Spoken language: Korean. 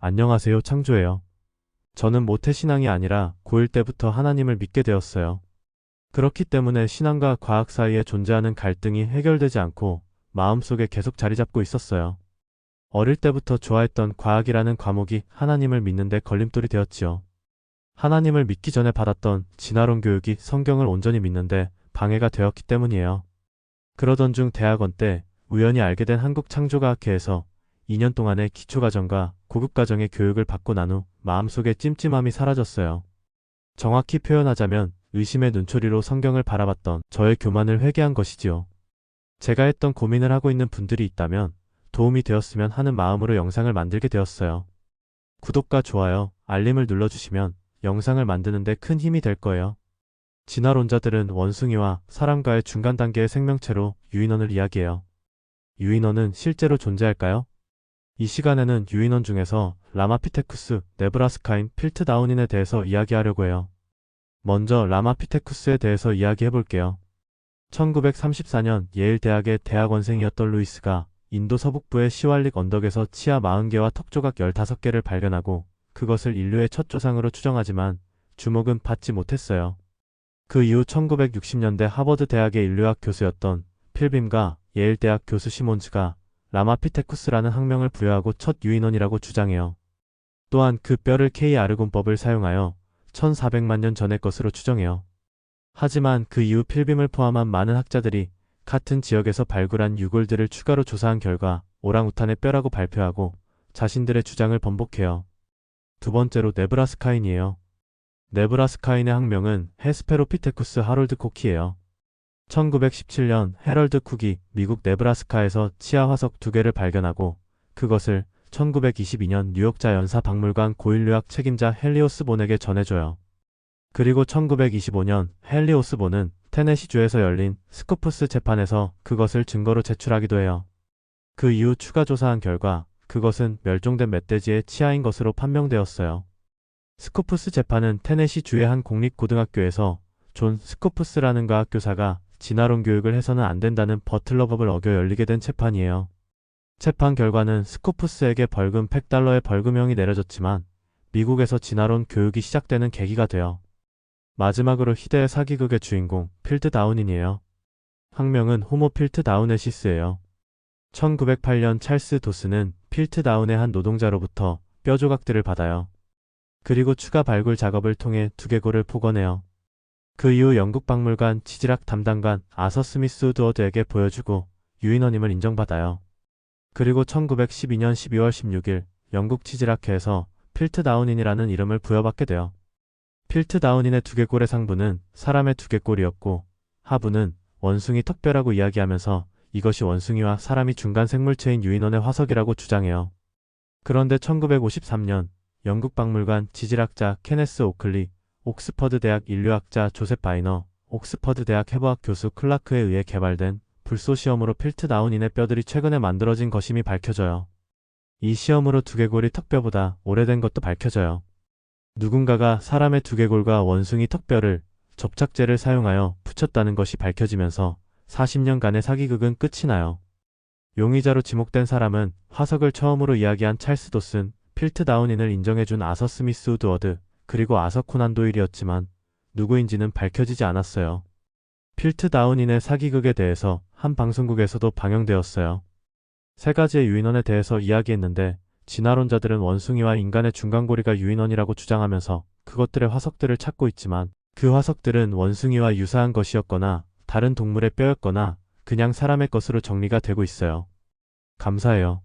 안녕하세요 창조예요. 저는 모태신앙이 아니라 고1 때부터 하나님을 믿게 되었어요. 그렇기 때문에 신앙과 과학 사이에 존재하는 갈등이 해결되지 않고 마음속에 계속 자리 잡고 있었어요. 어릴 때부터 좋아했던 과학이라는 과목이 하나님을 믿는데 걸림돌이 되었지요. 하나님을 믿기 전에 받았던 진화론 교육이 성경을 온전히 믿는데 방해가 되었기 때문이에요. 그러던 중 대학원 때 우연히 알게 된 한국창조과학회에서 2년 동안의 기초과정과 고급과정의 교육을 받고 난 후 마음속에 찜찜함이 사라졌어요. 정확히 표현하자면 의심의 눈초리로 성경을 바라봤던 저의 교만을 회개한 것이지요. 제가 했던 고민을 하고 있는 분들이 있다면 도움이 되었으면 하는 마음으로 영상을 만들게 되었어요. 구독과 좋아요, 알림을 눌러주시면 영상을 만드는데 큰 힘이 될 거예요. 진화론자들은 원숭이와 사람과의 중간 단계의 생명체로 유인원을 이야기해요. 유인원은 실제로 존재할까요? 이 시간에는 유인원 중에서 라마피테쿠스, 네브라스카인, 필트다운인에 대해서 이야기하려고 해요. 먼저 라마피테쿠스에 대해서 이야기해 볼게요. 1934년 예일 대학의 대학원생이었던 루이스가 인도 서북부의 시왈릭 언덕에서 치아 40개와 턱 조각 15개를 발견하고 그것을 인류의 첫 조상으로 추정하지만 주목은 받지 못했어요. 그 이후 1960년대 하버드 대학의 인류학 교수였던 필빔과 예일 대학 교수 시몬즈가 라마피테쿠스라는 학명을 부여하고 첫 유인원이라고 주장해요. 또한 그 뼈를 K-아르곤법을 사용하여 1400만 년 전의 것으로 추정해요. 하지만 그 이후 필빔을 포함한 많은 학자들이 같은 지역에서 발굴한 유골들을 추가로 조사한 결과 오랑우탄의 뼈라고 발표하고 자신들의 주장을 번복해요. 두 번째로 네브라스카인이에요. 네브라스카인의 학명은 헤스페로피테쿠스 하롤드 코키예요. 1917년 헤럴드 쿡이 미국 네브라스카에서 치아 화석 두 개를 발견하고 그것을 1922년 뉴욕 자연사 박물관 고인류학 책임자 헬리오스 본에게 전해줘요. 그리고 1925년 헬리오스 본은 테네시주에서 열린 스코프스 재판에서 그것을 증거로 제출하기도 해요. 그 이후 추가 조사한 결과 그것은 멸종된 멧돼지의 치아인 것으로 판명되었어요. 스코프스 재판은 테네시주의 한 공립고등학교에서 존 스코프스라는 과학교사가 진화론 교육을 해서는 안 된다는 버틀러법을 어겨 열리게 된 재판이에요. 재판 결과는 스코프스에게 벌금 100달러의 벌금형이 내려졌지만 미국에서 진화론 교육이 시작되는 계기가 되어 마지막으로 희대의 사기극의 주인공 필드 다운인이에요. 학명은 호모 필트 다우네시스예요. 1908년 찰스 도스는 필트 다운의 한 노동자로부터 뼈 조각들을 받아요. 그리고 추가 발굴 작업을 통해 두개골을 복원해요. 그 이후 영국 박물관 치질학 담당관 아서 스미스 우드워드에게 보여주고 유인원임을 인정받아요. 그리고 1912년 12월 16일 영국 치질학회에서 필트 다운인이라는 이름을 부여받게 돼요. 필트 다운인의 두개골의 상부는 사람의 두개골이었고 하부는 원숭이 턱뼈라고 이야기하면서 이것이 원숭이와 사람이 중간 생물체인 유인원의 화석이라고 주장해요. 그런데 1953년 영국 박물관 지질학자 케네스 오클리, 옥스퍼드 대학 인류학자 조셉 바이너, 옥스퍼드 대학 해부학 교수 클라크에 의해 개발된 불소 시험으로 필트 다운인의 뼈들이 최근에 만들어진 것임이 밝혀져요. 이 시험으로 두개골이 턱뼈보다 오래된 것도 밝혀져요. 누군가가 사람의 두개골과 원숭이 턱뼈를 접착제를 사용하여 붙였다는 것이 밝혀지면서 40년간의 사기극은 끝이 나요. 용의자로 지목된 사람은 화석을 처음으로 이야기한 찰스 도슨, 필트 다운인을 인정해준 아서 스미스 우드워드, 그리고 아서 코난 도일이었지만 누구인지는 밝혀지지 않았어요. 필트 다운인의 사기극에 대해서 한 방송국에서도 방영되었어요. 세 가지의 유인원에 대해서 이야기했는데 진화론자들은 원숭이와 인간의 중간고리가 유인원이라고 주장하면서 그것들의 화석들을 찾고 있지만 그 화석들은 원숭이와 유사한 것이었거나 다른 동물의 뼈였거나 그냥 사람의 것으로 정리가 되고 있어요. 감사해요.